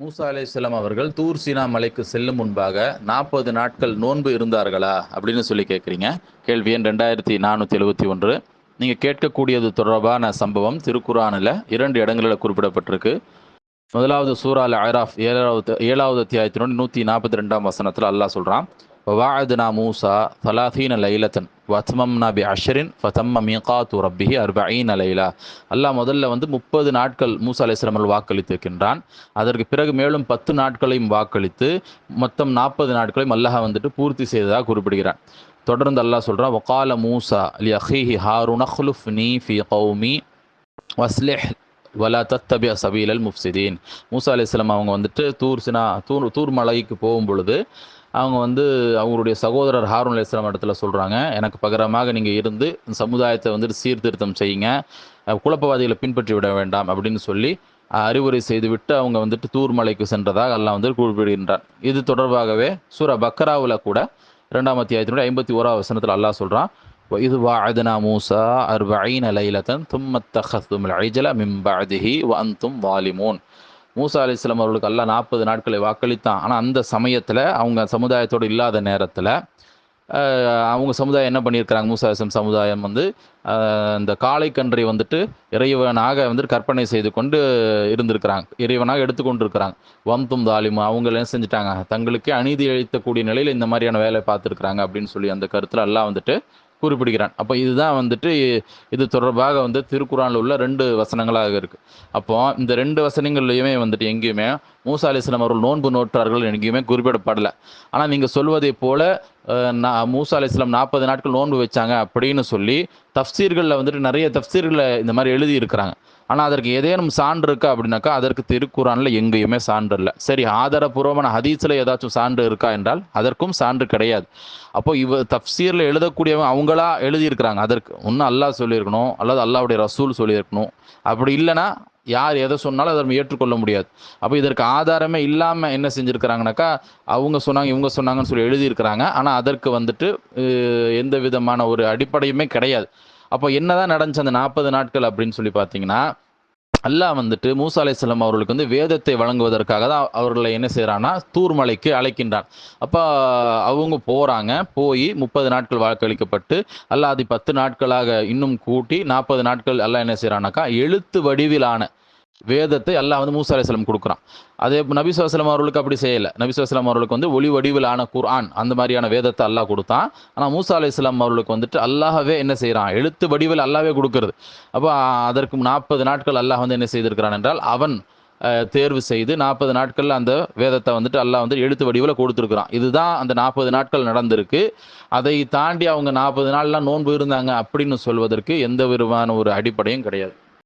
மூசா அலைஹிஸ்ஸலாம் அவர்கள் தூர் சீனா மலைக்கு செல்லும் முன்பாக நாற்பது நாட்கள் நோன்பு இருந்தார்களா அப்படின்னு சொல்லி கேட்குறீங்க. கேள்வி எண் ரெண்டாயிரத்தி நானூற்றி எழுபத்தி ஒன்று. நீங்கள் கேட்கக்கூடியது தொடர்பான சம்பவம் திருக்குறானில் இரண்டு இடங்களில் குறிப்பிடப்பட்டிருக்கு. முதலாவது சூறால் ஐராஃப் ஏழாவது ஏழாவது அத்தியாயத்தினுடைய நூற்றி நாற்பத்தி ரெண்டாம் வசனத்தில் அல்லாஹ் சொல்கிறான் வவாஅதுனா மூசா ஃபலாதீன லைலத்தன் வத்மம்னா பி அஷரின் ஃபதம்ம மீகாத்து ரப்பிஹி அர்பஈன லைலா. அல்லாஹ் முதல்ல வந்து முப்பது நாட்கள் மூசா அலிஸ்லாமல் வாக்களித்திருக்கின்றான் அதற்கு பிறகு மேலும் பத்து நாட்களையும் வாக்களித்து மொத்தம் நாற்பது நாட்களையும் அல்லாஹ் வந்துட்டு பூர்த்தி செய்ததாக குறிப்பிடுகிறான். தொடர்ந்து அல்லாஹ் சொல்கிறான் ஒகால மூசா அலி அஹீஹி ஹாருன் அஹ்லுஃப் நீ ஃபி கௌமி வஸ்லிஹ். வலா தத்தபிய சபீலல் முஃப்சிதீன். மூசா அலிஸ்லாம் அவங்க வந்துட்டு தூர் சினா தூர் தூர் மலைக்கு போகும் பொழுது அவங்க வந்து அவங்களுடைய சகோதரர் ஹாரூன் அலிஸ்லாம் இடத்துல சொல்கிறாங்க எனக்கு பகரமாக நீங்கள் இருந்து இந்த சமுதாயத்தை வந்துட்டு சீர்திருத்தம் செய்யுங்க குழப்பவாதிகளை பின்பற்றி விட வேண்டாம் அப்படின்னு சொல்லி அறிவுரை செய்துவிட்டு அவங்க வந்துட்டு தூர் மலைக்கு சென்றதாக எல்லாம் வந்து குறிப்பிடுகின்றார் இது தொடர்பாகவே சூரா பக்கராவில் கூட இரண்டாம் அத்தியாயத்தினுடைய ஐம்பத்தி ஓராவது வசனத்தில் அல்லாஹ் சொல்கிறான் இது வாஅதனா மூசா அர்பஈன லைலத்தன் தும்மத்தஹத்தும் ஐஜல மிம் பஅதிஹி வ அன்தும் வாலிமூன் மூசா அலிஸ்லாம் அவர்களுக்கு அல்லாஹ் நாற்பது நாட்களை வாக்களித்தான். ஆனால் அந்த சமயத்தில் அவங்க சமுதாயத்தோடு இல்லாத நேரத்தில் அவங்க சமுதாயம் என்ன பண்ணியிருக்கிறாங்க? மூசா அலிஸ்லாம் சமுதாயம் வந்து இந்த காளை கன்றை வந்துட்டு இறைவனாக வந்துட்டு கற்பனை செய்து கொண்டு இருந்திருக்கிறாங்க. இறைவனாக எடுத்துக்கொண்டு இருக்கிறாங்க வம்தும் தாலிமு அவங்க என்ன செஞ்சுட்டாங்க? தங்களுக்கே அநீதி அளித்தக்கூடிய நிலையில் இந்த மாதிரியான வேலை பார்த்துருக்குறாங்க அப்படின்னு சொல்லி அந்த கருத்தில் எல்லாம் வந்துட்டு குறிப்பிடுகிறான். அப்போ இதுதான் வந்துட்டு இது தொடர்பாக வந்து திருக்குறானில் உள்ள ரெண்டு வசனங்களாக இருக்குது அப்போ இந்த ரெண்டு வசனங்கள்லையுமே வந்துட்டு எங்கேயுமே மூசா அலிஸ்லாம் அவர்கள் நோன்பு நோற்றார்கள் எங்கேயுமே குறிப்பிடப்படலை. ஆனால் நீங்கள் சொல்வதை போல நான் மூசா அலிஸ்லாம் நாற்பது நாட்கள் நோன்பு வச்சாங்க அப்படின்னு சொல்லி தஃசீர்களில் வந்துட்டு நிறைய தஃசீர்களை இந்த மாதிரி எழுதி இருக்கிறாங்க. ஆனால் அதற்கு ஏதேனும் சான்று இருக்கா அப்படின்னாக்கா அதற்கு திருக்குறானில் எங்கேயுமே சான்று இல்லை. சரி ஆதாரபூர்வமான ஹதீஸில் ஏதாச்சும் சான்று இருக்கா என்றால் அதற்கும் சான்று கிடையாது. அப்போ இவ தஃப்சீரில் எழுதக்கூடியவங்க அவங்களா எழுதியிருக்கிறாங்க. அதற்கு ஒன்று அல்லாஹ் சொல்லியிருக்கணும் அல்லது அல்லாவுடைய ரசூல் சொல்லியிருக்கணும். அப்படி இல்லைன்னா யார் எதை சொன்னாலும் அதை நம்ம ஏற்றுக்கொள்ள முடியாது. அப்போ இதற்கு ஆதாரமே இல்லாமல் என்ன செஞ்சுருக்கிறாங்கனாக்கா அவங்க சொன்னாங்க இவங்க சொன்னாங்கன்னு சொல்லி எழுதியிருக்கிறாங்க. ஆனால் அதற்கு வந்துட்டு எந்த விதமான ஒரு அடிப்படையுமே கிடையாது. அப்போ என்னதான் நடந்துச்சு அந்த நாற்பது நாட்கள் அப்படின்னு சொல்லி பார்த்தீங்கன்னா அல்லாஹ் வந்துட்டு மூசா அலையம் அவர்களுக்கு வந்து வேதத்தை வழங்குவதற்காக தான் அவர்களை என்ன செய்கிறான்னா தூர்மலைக்கு அழைக்கின்றான் அப்போ அவங்க போகிறாங்க போய் முப்பது நாட்கள் வாக்களிக்கப்பட்டு அல்லாஹ் அது பத்து நாட்களாக இன்னும் கூட்டி நாற்பது நாட்கள் அல்லாஹ் என்ன செய்கிறானாக்கா எழுத்து வடிவிலான வேதத்தை அல்லாஹ் வந்து மூசா அலிஸ்லம் கொடுக்குறான். அதே நபி அவர்களுக்கு அப்படி செய்யலை. நபி சுவசலம் அவர்களுக்கு வந்து ஒளி வடிவிலான குர்ஆன் அந்த மாதிரியான வேதத்தை அல்லாஹ் கொடுத்தான். ஆனால் மூசா அலி இஸ்லாம் அவர்களுக்கு வந்துட்டு அல்லாஹவே என்ன செய்கிறான் எழுத்து வடிவில் அல்லாவே கொடுக்கறது. அப்போ அதற்கு நாற்பது நாட்கள் அல்லாஹ் வந்து என்ன செய்திருக்கிறான் என்றால் அவன் தேர்வு செய்து நாற்பது நாட்களில் அந்த வேதத்தை வந்துட்டு அல்லாஹ் வந்து எழுத்து வடிவில் கொடுத்துருக்குறான். இதுதான் அந்த நாற்பது நாட்கள் நடந்திருக்கு. அதை தாண்டி அவங்க நாற்பது நாள்லாம் நோன்பு இருந்தாங்க அப்படின்னு சொல்வதற்கு எந்த விதமான ஒரு அடிப்படையும் கிடையாது.